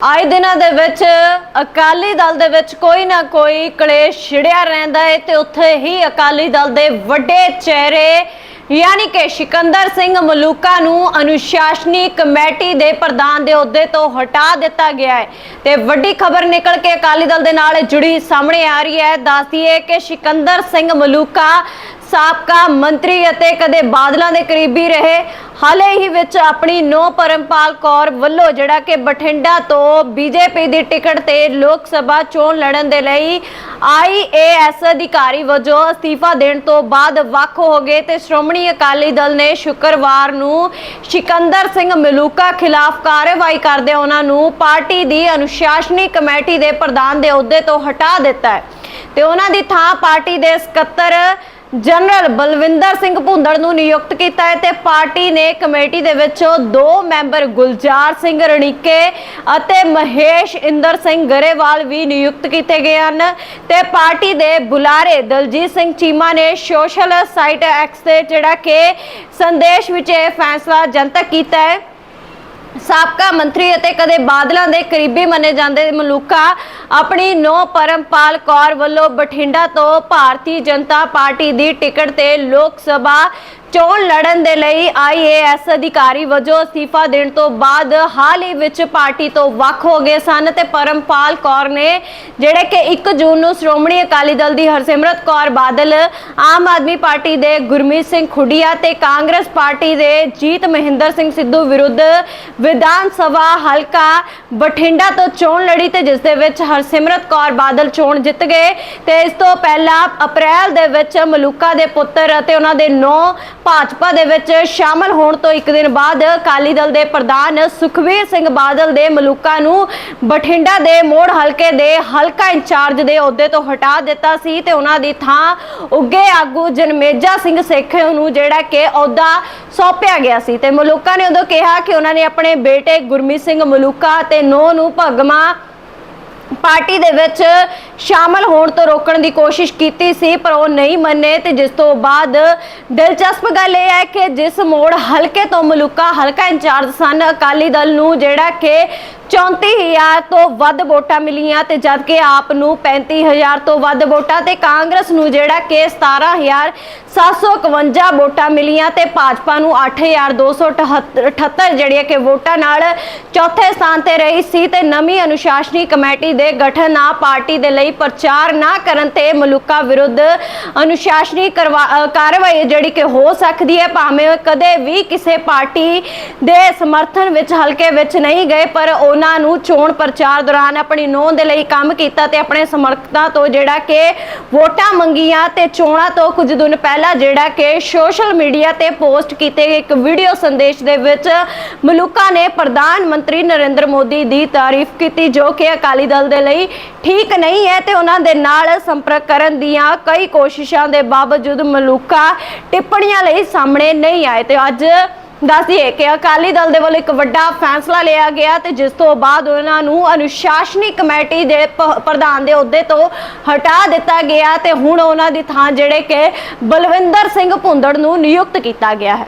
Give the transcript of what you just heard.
ਆਏ ਦਿਨਾਂ ਦੇ ਵਿੱਚ ਅਕਾਲੀ ਦਲ ਦੇ ਵਿੱਚ ਕੋਈ ਨਾ ਕੋਈ ਕਲੇਸ਼ ਛਿੜਿਆ ਰਹਿੰਦਾ ਹੈ ਤੇ ਉੱਥੇ ਹੀ ਅਕਾਲੀ ਦਲ ਦੇ ਵੱਡੇ ਚਿਹਰੇ ਯਾਨੀ ਕਿ ਸਿਕੰਦਰ ਸਿੰਘ ਮਲੂਕਾ ਨੂੰ ਅਨੁਸ਼ਾਸਨੀ ਕਮੇਟੀ ਦੇ ਪ੍ਰਧਾਨ ਦੇ ਅਹੁਦੇ ਤੋਂ ਹਟਾ ਦਿੱਤਾ ਗਿਆ ਹੈ। ਤੇ ਵੱਡੀ ਖਬਰ ਨਿਕਲ ਕੇ ਅਕਾਲੀ ਦਲ ਦੇ ਨਾਲ ਜੁੜੀ ਸਾਹਮਣੇ ਆ ਰਹੀ ਹੈ। ਦੱਸਦੀਏ ਕਿ ਸਿਕੰਦਰ ਸਿੰਘ ਮਲੂਕਾ ਸਾਬਕਾ ਮੰਤਰੀ ਅਤੇ ਕਦੇ ਬਾਦਲਾਂ ਦੇ ਕਰੀਬੀ ਰਹੇ। ਹਾਲੇ ਹੀ ਵਿੱਚ ਆਪਣੀ ਨੋ ਪਰਮਪਾਲ ਕੌਰ ਵੱਲੋਂ ਜਿਹੜਾ ਕਿ ਬਠਿੰਡਾ ਤੋਂ ਬੀਜੇਪੀ ਦੀ ਟਿਕਟ ਤੇ ਲੋਕ ਸਭਾ ਚੋਣ ਲੜਨ ਦੇ ਲਈ ਆਈਏਐਸ ਅਧਿਕਾਰੀ ਵਜੋਂ ਅਸਤੀਫਾ ਦੇਣ ਤੋਂ ਬਾਅਦ ਵੱਖ ਹੋ ਗਏ ਤੇ ਸ਼੍ਰੋਮਣੀ ਅਕਾਲੀ ਦਲ ਨੇ ਸ਼ੁੱਕਰਵਾਰ ਨੂੰ ਸਿਕੰਦਰ ਸਿੰਘ ਮਲੂਕਾ ਖਿਲਾਫ ਕਾਰਵਾਈ ਕਰਦੇ ਉਹਨਾਂ ਨੂੰ ਪਾਰਟੀ ਦੀ ਅਨੁਸ਼ਾਸਨੀ ਕਮੇਟੀ ਦੇ ਪ੍ਰਧਾਨ ਦੇ ਅਹੁਦੇ ਤੋਂ ਹਟਾ ਦਿੱਤਾ ਹੈ। ਤੇ ਉਹਨਾਂ ਦੀ ਥਾਂ ਪਾਰਟੀ ਦੇ ਸਕੱਤਰ ਜਨਰਲ ਬਲਵਿੰਦਰ ਸਿੰਘ ਭੁੰਦੜ ਨੂੰ ਨਿਯੁਕਤ ਕੀਤਾ ਹੈ ਤੇ ਪਾਰਟੀ ਨੇ ਕਮੇਟੀ ਦੇ ਵਿੱਚੋਂ ਦੋ ਮੈਂਬਰ ਗੁਲਜ਼ਾਰ ਸਿੰਘ ਰਣੀਕੇ ਅਤੇ ਮਹੇਸ਼ ਇੰਦਰ ਸਿੰਘ ਗਰੇਵਾਲ ਵੀ ਨਿਯੁਕਤ ਕੀਤੇ ਗਏ ਹਨ ਤੇ ਪਾਰਟੀ ਦੇ ਬੁਲਾਰੇ ਦਲਜੀਤ ਸਿੰਘ ਚੀਮਾ ਨੇ ਸੋਸ਼ਲ ਸਾਈਟ ਐਕਸ ਤੇ ਜਿਹੜਾ ਕਿ ਸੰਦੇਸ਼ ਵਿੱਚ ਇਹ ਫੈਸਲਾ ਜਨਤਕ ਕੀਤਾ ਹੈ। ਸਾਬਕਾ ਮੰਤਰੀ ਅਤੇ ਕਦੇ ਬਾਦਲਾਂ ਦੇ ਕਰੀਬੀ ਮੰਨੇ ਜਾਂਦੇ ਮਲੂਕਾ ਆਪਣੀ ਨੌ ਪਰਮਪਾਲ ਕੌਰ ਵੱਲੋਂ ਬਠਿੰਡਾ ਤੋਂ ਭਾਰਤੀ ਜਨਤਾ ਪਾਰਟੀ ਦੀ ਟਿਕਟ ਤੇ ਲੋਕ ਸਭਾ ਚੋਣ ਲੜਨ ਦੇ ਲਈ ਆਈਏਐਸ ਅਧਿਕਾਰੀ ਵਜੋਂ ਅਸਤੀਫਾ ਦੇਣ ਤੋਂ ਬਾਅਦ ਹਾਲ ਹੀ ਵਿੱਚ ਪਾਰਟੀ ਤੋਂ ਵੱਖ ਹੋ ਗਏ ਸਨ ਤੇ ਪਰਮਪਾਲ ਕੌਰ ਨੇ ਜਿਹੜੇ ਕਿ 1 ਜੂਨ ਨੂੰ ਸ਼੍ਰੋਮਣੀ ਅਕਾਲੀ ਦਲ ਦੀ ਹਰਸਿਮਰਤ ਕੌਰ ਬਾਦਲ, ਆਮ ਆਦਮੀ ਪਾਰਟੀ ਦੇ ਗੁਰਮੀਤ ਸਿੰਘ ਖੁੱਡੀਆ ਤੇ ਕਾਂਗਰਸ ਪਾਰਟੀ ਦੇ ਜੀਤ ਮਹਿੰਦਰ ਸਿੰਘ ਸਿੱਧੂ ਵਿਰੁੱਧ ਵਿਧਾਨ ਸਭਾ ਹਲਕਾ ਬਠਿੰਡਾ ਤੋਂ ਚੋਣ ਲੜੀ ਤੇ ਜਿਸ ਦੇ ਵਿੱਚ ਹਰਸਿਮਰਤ ਕੌਰ ਬਾਦਲ ਚੋਣ ਜਿੱਤ ਗਏ ਤੇ ਇਸ ਤੋਂ ਪਹਿਲਾਂ ਅਪ੍ਰੈਲ ਦੇ ਵਿੱਚ ਮਲੂਕਾ ਦੇ ਪੁੱਤਰ ਅਤੇ ਉਹਨਾਂ ਦੇ ਨੌ ਭਾਜਪਾ ਦੇ ਵਿੱਚ ਸ਼ਾਮਲ ਹੋਣ ਤੋਂ ਇੱਕ ਦਿਨ ਬਾਅਦ ਅਕਾਲੀ ਦਲ ਦੇ ਪ੍ਰਧਾਨ ਸੁਖਵੀਰ ਸਿੰਘ ਬਾਦਲ ਦੇ ਮਲੂਕਾ ਨੂੰ ਬਠਿੰਡਾ ਦੇ ਮੋੜ ਹਲਕੇ ਦੇ ਹਲਕਾ ਇੰਚਾਰਜ ਦੇ ਅਹੁਦੇ ਤੋਂ ਹਟਾ ਦਿੱਤਾ ਸੀ ਤੇ ਉਹਨਾਂ ਦੀ ਥਾਂ ਉੱਗੇ ਆਗੂ ਜਨਮੇਜਾ ਸਿੰਘ ਸੇਖੇ ਨੂੰ ਜਿਹੜਾ ਕਿ ਅਹੁਦਾ ਸੌਂਪਿਆ ਗਿਆ ਸੀ ਤੇ ਮਲੂਕਾ ਨੇ ਉਦੋਂ ਕਿਹਾ ਕਿ ਉਹਨਾਂ ਨੇ ਆਪਣੇ ਬੇਟੇ ਗੁਰਮੀਤ ਸਿੰਘ ਮਲੂਕਾ ਤੇ ਨੋ ਨੂੰ ਭਗਮਾ ਪਾਰਟੀ ਦੇ ਵਿੱਚ ਸ਼ਾਮਲ ਹੋਣ ਤੋਂ ਰੋਕਣ ਦੀ ਕੋਸ਼ਿਸ਼ ਕੀਤੀ ਸੀ, ਪਰ ਉਹ ਨਹੀਂ ਮੰਨੇ ਤੇ ਜਿਸ ਤੋਂ ਬਾਅਦ ਦਿਲਚਸਪ ਗੱਲ ਇਹ ਹੈ ਕਿ ਜਿਸ ਮੋੜ ਹਲਕੇ ਤੋਂ ਮਲੂਕਾ ਹਲਕਾ ਇੰਚਾਰਜ ਸਨ, ਅਕਾਲੀ ਦਲ ਨੂੰ ਜਿਹੜਾ ਕਿ 34000 ਤੋਂ ਵੱਧ ਵੋਟਾਂ ਮਿਲੀਆਂ ਤੇ ਜਦਕਿ ਆਪ ਨੂੰ 35000 ਤੋਂ ਵੱਧ ਵੋਟਾਂ ਤੇ ਕਾਂਗਰਸ ਨੂੰ ਜਿਹੜਾ ਕਿ 17751 ਵੋਟਾਂ ਮਿਲੀਆਂ ਤੇ ਭਾਜਪਾ ਨੂੰ 8278 ਜਿਹੜੀਆਂ ਕਿ ਵੋਟਾਂ ਨਾਲ ਚੌਥੇ ਸਥਾਨ ਤੇ ਰਹੀ ਸੀ ਤੇ ਨਵੀਂ ਅਨੁਸ਼ਾਸਨੀ ਕਮੇਟੀ ਦੇ ਗਠਨ ਨਾ ਪਾਰਟੀ ਦੇ ਲਈ ਪ੍ਰਚਾਰ ਨਾ ਕਰਨ ਤੇ ਮਲੂਕਾ ਵਿਰੁੱਧ ਅਨੁਸ਼ਾਸਨੀ ਕਰਵਾ- ਕਾਰਵਾਈ ਜਿਹੜੀ ਕਿ ਹੋ ਸਕਦੀ ਹੈ, ਭਾਵੇਂ ਕਦੇ ਵੀ ਕਿਸੇ ਪਾਰਟੀ ਦੇ ਸਮਰਥਨ ਵਿੱਚ, ਹਲਕੇ ਵਿੱਚ ਨਹੀਂ ਗਏ, ਪਰ ਉਹਨਾਂ ਨੂੰ ਚੋਣ ਪ੍ਰਚਾਰ ਦੌਰਾਨ ਆਪਣੀ ਨੋਂ ਦੇ ਲਈ ਕੰਮ ਕੀਤਾ ਤੇ ਆਪਣੇ ਸਮਰਥਕਾਂ ਤੋਂ ਜਿਹੜਾ ਕਿ ਵੋਟਾਂ ਮੰਗੀਆਂ ਤੇ ਚੋਣਾਂ ਤੋਂ ਕੁਝ ਦਿਨ ਪਹਿਲਾਂ ਜਿਹੜਾ ਕਿ ਸੋਸ਼ਲ ਮੀਡੀਆ ਤੇ ਪੋਸਟ ਕੀਤੇ ਗਏ ਇੱਕ ਵੀਡੀਓ ਸੰਦੇਸ਼ ਦੇ ਵਿੱਚ ਮਲੂਕਾ ਨੇ ਪ੍ਰਧਾਨ ਮੰਤਰੀ ਨਰਿੰਦਰ ਮੋਦੀ ਦੀ ਤਾਰੀਫ ਕੀਤੀ ਜੋ ਕਿ ਅਕਾਲੀ ਦਲ ਦੇ ਲਈ ਠੀਕ ਨਹੀਂ ਹੈ ਤੇ ਉਹਨਾਂ ਦੇ ਨਾਲ ਸੰਪਰਕ ਕਰਨ ਦੀਆਂ ਕਈ ਕੋਸ਼ਿਸ਼ਾਂ ਦੇ ਬਾਵਜੂਦ ਮਲੂਕਾ ਟਿੱਪਣੀਆਂ ਲਈ ਸਾਹਮਣੇ ਨਹੀਂ ਆਏ ਤੇ ਅੱਜ ਦੱਸਦੀਏ ਕਿ ਅਕਾਲੀ ਦਲ ਦੇ ਵੱਲੋਂ ਇੱਕ ਵੱਡਾ ਫੈਸਲਾ ਲਿਆ ਗਿਆ ਤੇ ਜਿਸ ਤੋਂ ਬਾਅਦ ਉਹਨਾਂ ਨੂੰ ਅਨੁਸ਼ਾਸਨੀ ਕਮੇਟੀ ਦੇ ਪ- ਪ੍ਰਧਾਨ ਦੇ ਅਹੁਦੇ ਤੋਂ ਹਟਾ ਦਿੱਤਾ ਗਿਆ ਤੇ ਹੁਣ ਉਹਨਾਂ ਦੀ ਥਾਂ ਜਿਹੜੇ ਕਿ ਬਲਵਿੰਦਰ ਸਿੰਘ ਭੁੰਦੜ ਨੂੰ ਨਿਯੁਕਤ ਕੀਤਾ ਗਿਆ ਹੈ।